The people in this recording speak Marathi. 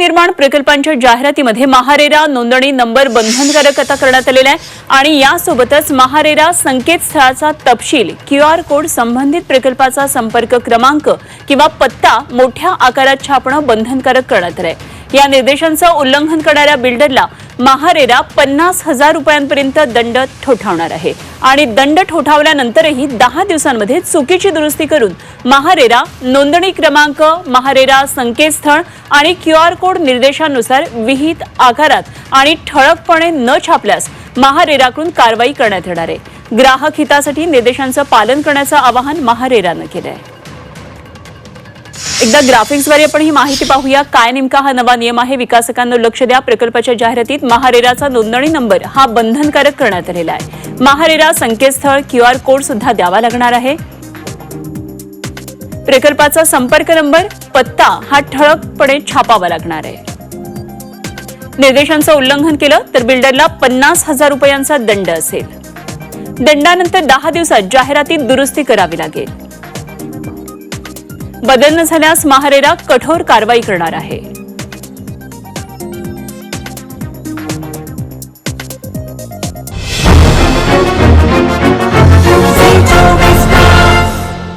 गृहनिर्माण प्रकल्पांच्या जाहिरातीमध्ये महारेरा नोंदणी नंबर बंधनकारक आता करण्यात आलेला आहे. आणि यासोबतच महारेरा संकेतस्थळाचा तपशील क्यू आर कोड संबंधित प्रकल्पाचा संपर्क क्रमांक किंवा पत्ता मोठ्या आकारात छापणं बंधनकारक करण्यात आलं आहे या निर्देशांचं उल्लंघन करणाऱ्या बिल्डरला महारेरा पन्नास हजार रुपयांपर्यंत दंड ठोठावणार आहे. आणि दंड ठोठावल्यानंतरही दहा दिवसांमध्ये चुकीची दुरुस्ती करून महारेरा नोंदणी क्रमांक महारेरा संकेतस्थळ आणि क्यू आर कोड निर्देशानुसार विहित आकारात आणि ठळकपणे न छापल्यास महारेराकडून कारवाई करण्यात येणार आहे. ग्राहक हितासाठी निर्देशांचं पालन करण्याचं आवाहन महारेरानं केलं आहे एकदा ग्राफिक्सद्वारे आपण ही माहिती पाहूया. काय नेमका हा नवा नियम आहे? विकासकांना लक्ष द्या. प्रकल्पाच्या जाहिरातीत महारेराचा नोंदणी नंबर हा बंधनकारक करण्यात आलेला आहे. महारेरा संकेतस्थळ क्यू आर कोड सुद्धा द्यावा लागणार आहे. प्रकल्पाचा संपर्क नंबर पत्ता हा ठळकपणे छापावा लागणार आहे. निर्देशांचं उल्लंघन केलं तर बिल्डरला पन्नास हजार रुपयांचा दंड असेल. दंडानंतर दहा दिवसात जाहिरातीत दुरुस्ती करावी लागेल. बदल न झाल्यास महारेरा कठोर कारवाई करणार आहे.